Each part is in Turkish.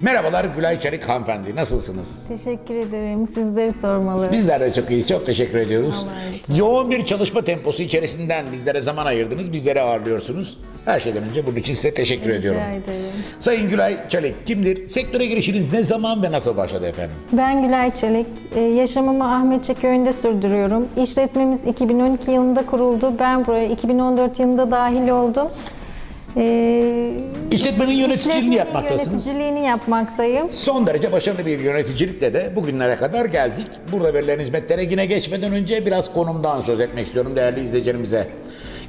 Merhabalar Gülay Çelik hanımefendi. Nasılsınız? Teşekkür ederim. Sizleri sormalı. Bizler de çok iyiyiz. Çok teşekkür ediyoruz. Yoğun bir çalışma temposu içerisinden bizlere zaman ayırdınız. Bizleri ağırlıyorsunuz. Her şeyden önce bunun için size teşekkür ediyorum. Rica ederim. Sayın Gülay Çelik kimdir? Sektöre girişiniz ne zaman ve nasıl başladı efendim? Ben Gülay Çelik. Ee, Yaşamımı Ahmetçe köyünde sürdürüyorum. İşletmemiz 2012 yılında kuruldu. Ben buraya 2014 yılında dahil oldum. Ee, İşletmenin yöneticiliğini işletmenin yapmaktasınız. Yöneticiliğini yapmaktayım. Son derece başarılı bir yöneticilikle de bugünlere kadar geldik. Burada verilen hizmetlere yine geçmeden önce biraz konumdan söz etmek istiyorum değerli izleyicilerimize.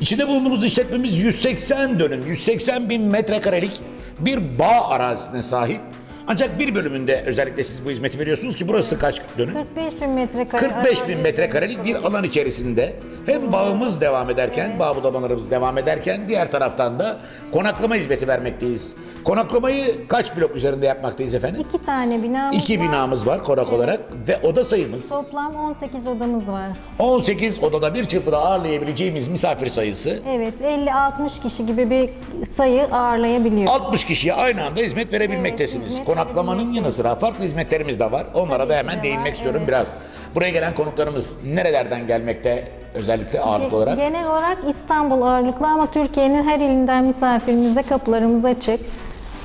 İçinde bulunduğumuz işletmemiz 180 dönüm, 180 bin metrekarelik bir bağ arazisine sahip. Ancak bir bölümünde özellikle siz bu hizmeti veriyorsunuz ki burası kaç dönüm? 45 bin metrekare. 45 bin metrekarelik bir alan içerisinde hem bağımız devam ederken, bağ budamalarımız devam ederken diğer taraftan da konaklama hizmeti vermekteyiz. Konaklamayı kaç blok üzerinde yapmaktayız efendim? İki tane binamız İki var. binamız var konak olarak ve oda sayımız Toplam 18 odamız var. 18 odada bir çırpıda ağırlayabileceğimiz misafir sayısı Evet 50-60 kişi gibi bir sayı ağırlayabiliyor. 60 kişiye aynı anda hizmet verebilmektesiniz. Evet, hizmet Konaklamanın yanı sıra farklı hizmetlerimiz de var. Onlara da hemen de değinmek istiyorum biraz. Buraya gelen konuklarımız nerelerden gelmekte özellikle ağırlıklı olarak? Genel olarak İstanbul ağırlıklı ama Türkiye'nin her ilinden misafirimize kapılarımız açık.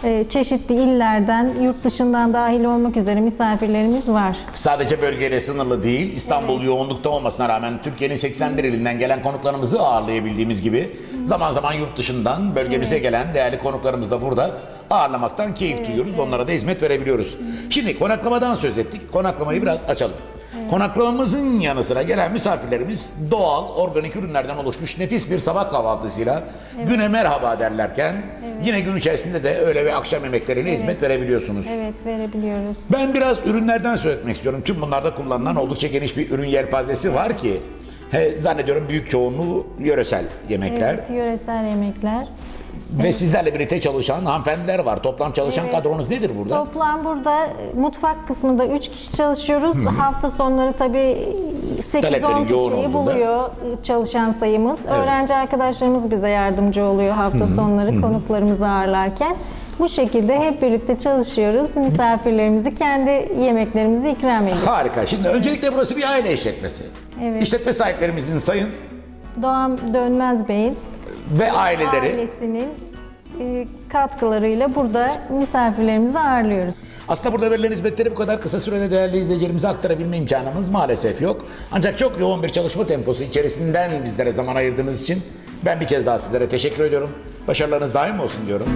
Ee, Çeşitli illerden, yurt dışından dahil olmak üzere misafirlerimiz var. Sadece bölgeyle sınırlı değil, İstanbul yoğunlukta olmasına rağmen Türkiye'nin 81 ilinden gelen konuklarımızı ağırlayabildiğimiz gibi zaman zaman yurt dışından bölgemize gelen değerli konuklarımız da burada ağırlamaktan keyif duyuyoruz. Onlara da hizmet verebiliyoruz. Şimdi konaklamadan söz ettik. Konaklamayı biraz açalım. Konaklamamızın yanı sıra gelen misafirlerimiz doğal, organik ürünlerden oluşmuş nefis bir sabah kahvaltısıyla güne merhaba derlerken yine gün içerisinde de öğle ve akşam yemeklerine hizmet verebiliyorsunuz. Evet verebiliyoruz. Ben biraz ürünlerden söz etmek istiyorum. Tüm bunlarda kullanılan oldukça geniş bir ürün yelpazesi var ki he, zannediyorum büyük çoğunluğu yöresel yemekler. Evet, yöresel yemekler. Ve sizlerle birlikte çalışan hanımefendiler var. Toplam çalışan kadronuz nedir burada? Toplam burada e, mutfak kısmında 3 kişi çalışıyoruz. Hafta sonları tabii 8-10 Taleplerin yoğun kişiyi buluyor e, çalışan sayımız. Öğrenci arkadaşlarımız bize yardımcı oluyor hafta sonları konuklarımızı ağırlarken. Bu şekilde hep birlikte çalışıyoruz. Misafirlerimizi kendi yemeklerimizi ikram ediyoruz. Harika. Şimdi öncelikle burası bir aile işletmesi. Evet. İşletme sahiplerimizin sayın Doğan Dönmez Bey'in ve aileleri. ailesinin e, katkılarıyla burada misafirlerimizi ağırlıyoruz. Aslında burada verilen hizmetleri bu kadar kısa sürede değerli izleyicilerimize aktarabilme imkanımız maalesef yok. Ancak çok yoğun bir çalışma temposu içerisinden bizlere zaman ayırdığınız için ben bir kez daha sizlere teşekkür ediyorum. Başarılarınız daim olsun diyorum.